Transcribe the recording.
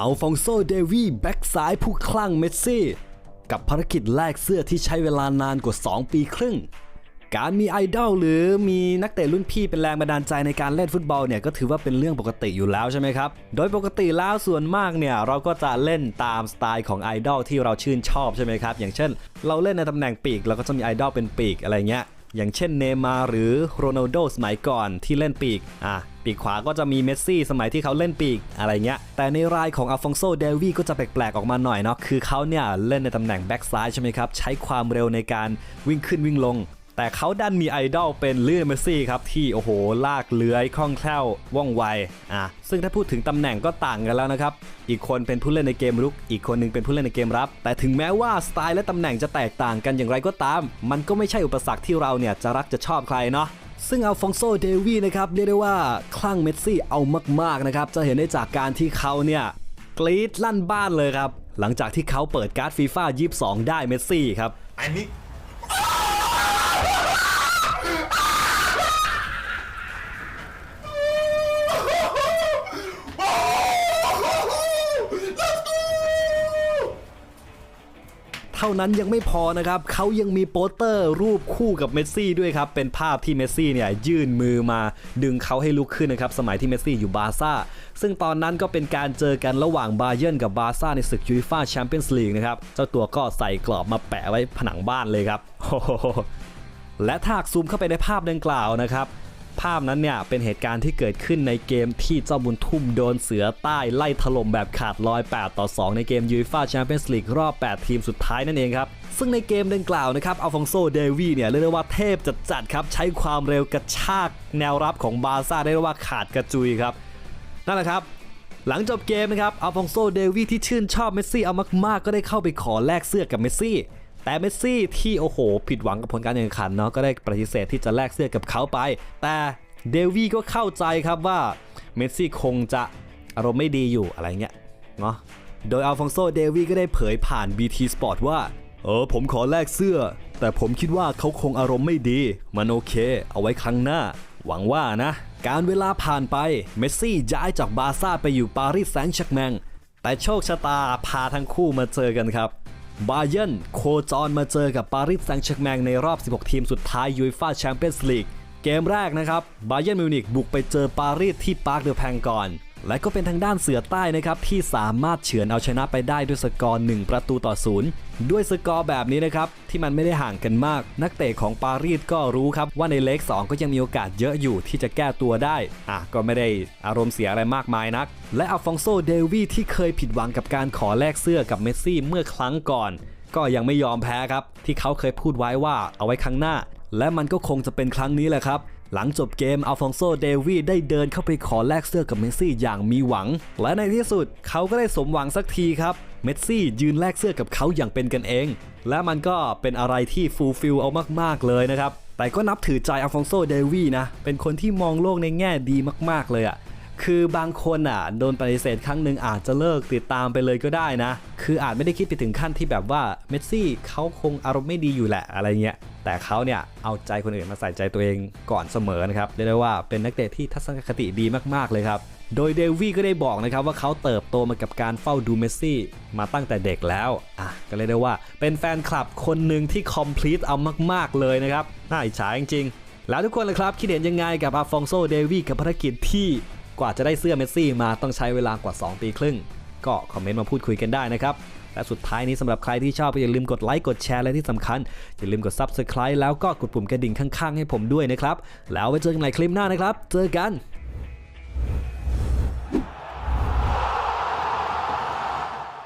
อัลฟองโซ เดวีแบ็กซ้ายผู้คลั่งเมสซี่ กับภารกิจแลกเสื้อที่ใช้เวลานานกว่า 2 ปีครึ่ง การมีไอดอลหรือมีนักเตะรุ่นพี่เป็นแรงบันดาลใจในการเล่นฟุตบอลเนี่ยก็ถือว่าเป็นเรื่องปกติอยู่แล้วใช่ไหมครับ โดยปกติแล้วส่วนมากเนี่ยเราก็จะเล่นตามสไตล์ของไอดอลที่เราชื่นชอบใช่ไหมครับ อย่างเช่น เราเล่นในตำแหน่งปีกเราก็จะมีไอดอลเป็นปีกอะไรเงี้ยอย่างเช่นเนมาร์หรือโรนัลโดสมัยก่อนที่เล่นปีก อะ ปีกขวาก็จะมีเมสซี่สมัยที่เขาเล่นปีกอะไรเงี้ย แต่ในรายของอัลฟองโซเดวีก็จะแปลกๆออกมาหน่อยเนาะ คือเขาเนี่ยเล่นในตำแหน่งแบ็กซ้ายใช่ไหมครับ ใช้ความเร็วในการวิ่งขึ้นวิ่งลงแต่เขาดันมีไอดอลเป็นลิเอนเมสซี่ครับ ที่โอ้โห ลากเลื้อยคล่องแคล่วว่องไวอะซึ่งถ้าพูดถึงตำแหน่งก็ต่างกันแล้วนะครับ อีกคนเป็นผู้เล่นในเกมรุก อีกคนหนึงเป็นผู้เล่นในเกมรับ แต่ถึงแม้ว่าสไตล์และตำแหน่งจะแตกต่างกันอย่างไรก็ตาม มันก็ไม่ใช่อุปสรรคที่เราเนี่ยจะรักจะชอบใครเนาะ ซึ่งอัลฟองโซเดวีนะครับเรียกได้ว่าคลั่งเมสซี่เอามากๆนะครับจะเห็นได้จากการที่เขาเนี่ยกรี๊ดลั่นบ้านเลยครับ หลังจากที่เขาเปิดการ์ดฟีฟ่า22ได้เมสซี่ครับอันนี้ เท่านั้นยังไม่พอนะครับเขายังมีโปสเตอร์รูปคู่กับเมสซี่ด้วยครับ เป็นภาพที่เมสซี่เนี่ยยื่นมือมาดึงเขาให้ลุกขึ้นนะครับ สมัยที่เมสซี่อยู่บาร์ซ่า ซึ่งตอนนั้นก็เป็นการเจอกันระหว่างบาเยิร์นกับบาร์ซ่าในศึกยูฟ่าแชมเปี้ยนส์ลีกนะครับ เจ้าตัวก็ใส่กรอบมาแปะไว้ผนังบ้านเลยครับโอ้โหและถ้าหากซูมเข้าไปในภาพดังกล่าวนะครับ ภาพนั้นเนี่ยเป็นเหตุการณ์ที่เกิดขึ้นในเกมที่เจ้าบุญทุ่มโดนเสือใต้ไล่ถล่มแบบขาดลอย 8 ต่อ 2 ในเกมยูฟ่าแชมเปี้ยนส์ลีกรอบ 8 ทีมสุดท้ายนั่นเองครับซึ่งในเกมดังกล่าวนะครับอัลฟองโซ เดวีเนี่ยเรียกได้ว่าเทพจัดๆครับ ใช้ความเร็วกระชากแนวรับของบาร์ซ่าได้เรียกว่าขาดกระจุยครับ นั่นแหละครับ หลังจบเกมนะครับอัลฟองโซ เดวีที่ชื่นชอบเมสซี่เอามากๆ ก็ได้เข้าไปขอแลกเสื้อกับเมสซี่ แต่เมสซี่ที่โอ้โห ผิดหวังกับผลการแข่งขันเนาะก็ได้ปฏิเสธที่จะแลกเสื้อกับเขาไป แต่เดวี่ก็เข้าใจครับว่าเมสซี่คงจะอารมณ์ไม่ดีอยู่อะไรเงี้ยเนาะโดยอัลฟองโซเดวี่ก็ได้เผยผ่าน BT Sport ว่า เออผมขอแลกเสื้อ แต่ผมคิดว่าเขาคงอารมณ์ไม่ดี มันโอเค เอาไว้ครั้งหน้า หวังว่านะ การเวลาผ่านไป เมสซี่ย้ายจากบาร์ซ่าไปอยู่ปารีสแซงต์แชร์กแมงแต่โชคชะตาพาทั้งคู่มาเจอกันครับ บาเยิร์นโคจรมาเจอกับปารีสแซงต์แชร์แมงในรอบ 16 ทีมสุดท้ายยูฟ่าแชมเปี้ยนส์ลีกเกมแรกนะครับบาเยิร์นมิวนิกบุกไปเจอปารีสที่ปาร์คเดอแพงก่อน และก็เป็นทางด้านเสือใต้นะครับที่สามารถเฉือนเอาชนะไปได้ด้วยสกอร์1ประตูต่อศูนย์ด้วยสกอร์แบบนี้นะครับที่มันไม่ได้ห่างกันมาก นักเตะของปารีสก็รู้ครับว่าในเล็ก2ก็ยังมีโอกาสเยอะอยู่ที่จะแก้ตัวได้อะก็ไม่ได้อารมณ์เสียอะไรมากมายนัก และอัลฟองโซเดวีที่เคยผิดหวังกับการขอแลกเสื้อกับเมสซี่เมื่อครั้งก่อน ก็ยังไม่ยอมแพ้ครับที่เขาเคยพูดไว้ว่าเอาไว้ครั้งหน้า และมันก็คงจะเป็นครั้งนี้แหละครับ หลังจบเกมอัลฟองโซเดวีได้เดินเข้าไปขอแลกเสื้อกับเมสซี่อย่างมีหวัง และในที่สุดเขาก็ได้สมหวังสักทีครับ เมสซี่ยืนแลกเสื้อกับเขาอย่างเป็นกันเอง และมันก็เป็นอะไรที่ฟูลฟิลเอามากๆเลยนะครับ แต่ก็นับถือใจอัลฟองโซเดวีนะ เป็นคนที่มองโลกในแง่ดีมากๆเลยอะ คือบางคนอะโดนปฏิเสธครั้งหนึ่งอาจจะเลิกติดตามไปเลยก็ได้นะ คืออาจไม่ได้คิดไปถึงขั้นที่แบบว่าเมสซี่เขาคงอารมณ์ไม่ดีอยู่แหละอะไรเงี้ยแต่เขาเนี่ยเอาใจคนอื่นมาใส่ใจตัวเองก่อนเสมอนะครับเรียกได้ว่าเป็นนักเตะที่ทัศนคติดีมากๆเลยครับโดยเดวี่ก็ได้บอกนะครับว่าเขาเติบโตมากับการเฝ้าดูเมสซี่มาตั้งแต่เด็กแล้วอะก็เลยกได้ว่าเป็นแฟนคลับคนหนึ่งที่คอมพลีทเอามากๆเลยนะครับน่าอิจฉาจริงๆแล้วทุกคนเลยครับคิดเห็นยังไงกับอาฟองโซเดวี่กับภารกิจที่ กว่าจะได้เสื้อเมสซี่มาต้องใช้เวลากว่า 2 ปีครึ่ง ก็คอมเมนต์มาพูดคุยกันได้นะครับ และสุดท้ายนี้สำหรับใครที่ชอบก็อย่าลืมกดไลค์กดแชร์และที่สำคัญ อย่าลืมกด Subscribe แล้วก็กดปุ่มกระดิ่งข้างๆ ให้ผมด้วยนะครับ แล้วไว้เจอกันใหม่คลิปหน้านะครับ เจอกัน